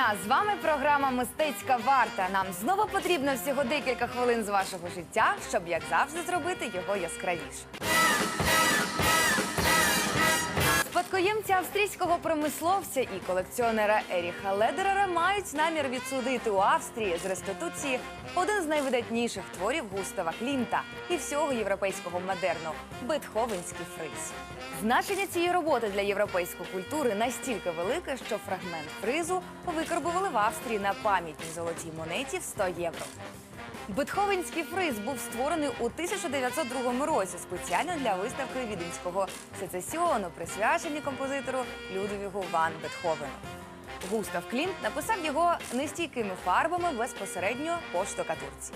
дня! З вами програма Мистецька варта. Нам знову потрібно всього декілька хвилин з вашого життя, щоб як завжди зробити його яскравіше. Спадкоємці австрійського промисловця і колекціонера Еріха Ледерера мають намір відсудити у Австрії з реституції один з найвидатніших творів Густава Клімта і всього європейського модерну Бетховенський фриз. Значення цієї роботи для європейської культури настільки велике, що фрагмент фризу викарбували в Австрії на пам'ятній золотій монеті в 100 євро. Бетховенський фриз був створений у 1902 році спеціально для виставки віденського сецесіону, присвячені композитору Людовігу ван Бетховену. Густав Клінт написав його нестійкими фарбами безпосередньо по штукатурці.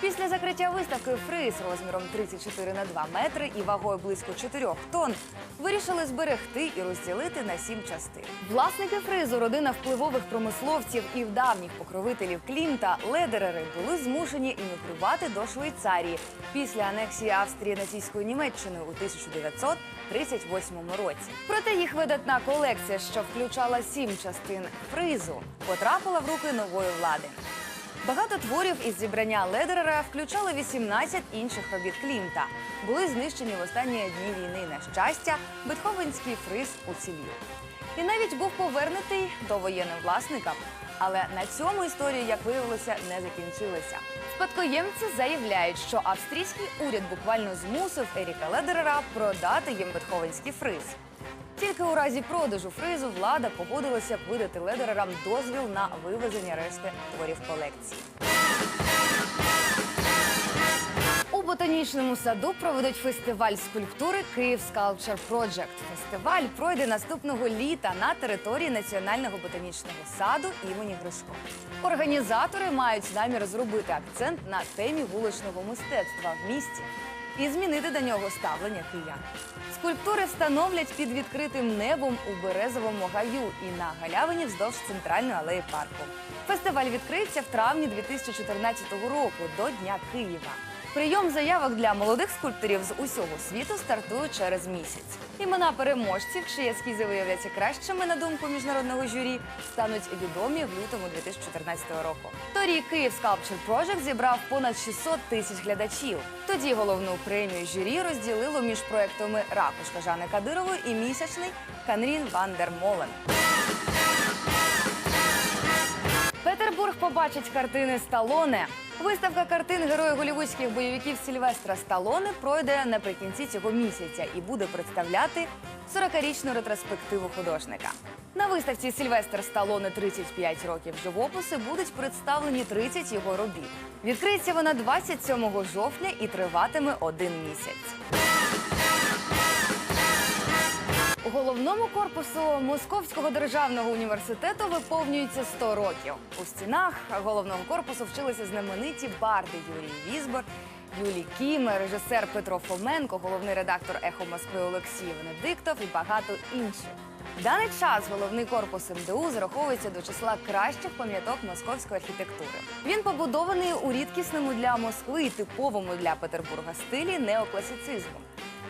Після закриття виставки фриз розміром 34 на 2 метри і вагою близько 4 тонн вирішили зберегти і розділити на сім частин. Власники фризу, родина впливових промисловців і давніх покровителів Клімта, ледерери були змушені іммігрувати до Швейцарії після анексії Австрії нацистською Німеччиною у 1938 році. Проте їх видатна колекція, що включала сім частин фризу, потрапила в руки нової влади. Багато творів із зібрання Ледерера включали 18 інших робіт Клімта. Були знищені в останні дні війни. На щастя, Бетховенський фриз уцілів. І навіть був повернутий до воєнним власникам. Але на цьому історія, як виявилося, не закінчилася. Спадкоємці заявляють, що австрійський уряд буквально змусив Еріка Ледерера продати їм Бетховенський фриз. Тільки у разі продажу фризу влада погодилася видати ледерерам дозвіл на вивезення решти творів колекції. У ботанічному саду проведуть фестиваль скульптури Київ Sculpture Project. Фестиваль пройде наступного літа на території Національного ботанічного саду імені Гришко. Організатори мають намір зробити акцент на темі вуличного мистецтва в місті і змінити до нього ставлення киян. Скульптури встановлять під відкритим небом у березовому гаю і на галявині вздовж центральної алеї парку. Фестиваль відкриється в травні 2014 року до Дня Києва. Прийом заявок для молодих скульпторів з усього світу стартує через місяць. Імена переможців, чиї ескізи виявляться кращими на думку міжнародного журі, стануть відомі в лютому 2014 року. Торік Київ Sculpture Project зібрав понад 600 тисяч глядачів. Тоді головну премію журі розділило між проектами Ракушка Жани Кадирової і місячний Канрін Ван дер Молен. Побачить картини Сталоне. Виставка картин героя голівудських бойовиків Сільвестра Сталоне пройде наприкінці цього місяця і буде представляти 40-річну ретроспективу художника. На виставці Сільвестр Сталоне 35 років живопису будуть представлені 30 його робіт. Відкриється вона 27 жовтня і триватиме один місяць. Головному корпусу Московського державного університету виповнюється 100 років. У стінах головного корпусу вчилися знамениті барди Юрій Візбор, Юлій Кім, режисер Петро Фоменко, головний редактор Ехо Москви Олексій Венедиктов і багато інших. В даний час головний корпус МДУ зараховується до числа кращих пам'яток московської архітектури. Він побудований у рідкісному для Москви і типовому для Петербурга стилі неокласицизму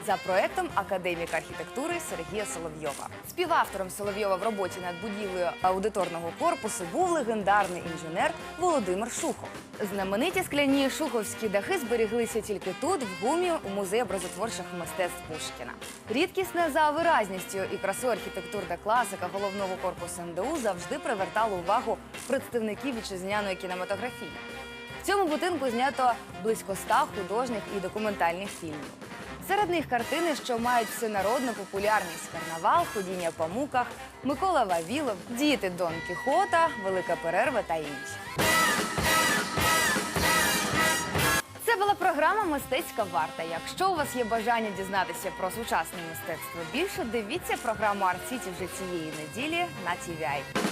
за проектом академіка архітектури Сергія Соловйова. Співавтором Соловйова в роботі над будівлею аудиторного корпусу був легендарний інженер Володимир Шухов. Знамениті скляні шуховські дахи зберіглися тільки тут, в гумі, у музеї образотворчих мистецтв Пушкіна. Рідкісна за виразністю і красою архітектурна класика головного корпусу МДУ завжди привертала увагу представників вітчизняної кінематографії. В цьому будинку знято близько ста художніх і документальних фільмів. Серед них картини, що мають всенародну популярність: карнавал, ходіння по муках, Микола Вавілов, діти Дон Кіхота, Велика перерва та інші. Це була програма Мистецька варта. Якщо у вас є бажання дізнатися про сучасне мистецтво більше, дивіться програму Арт Сіті вже цієї неділі на TVI.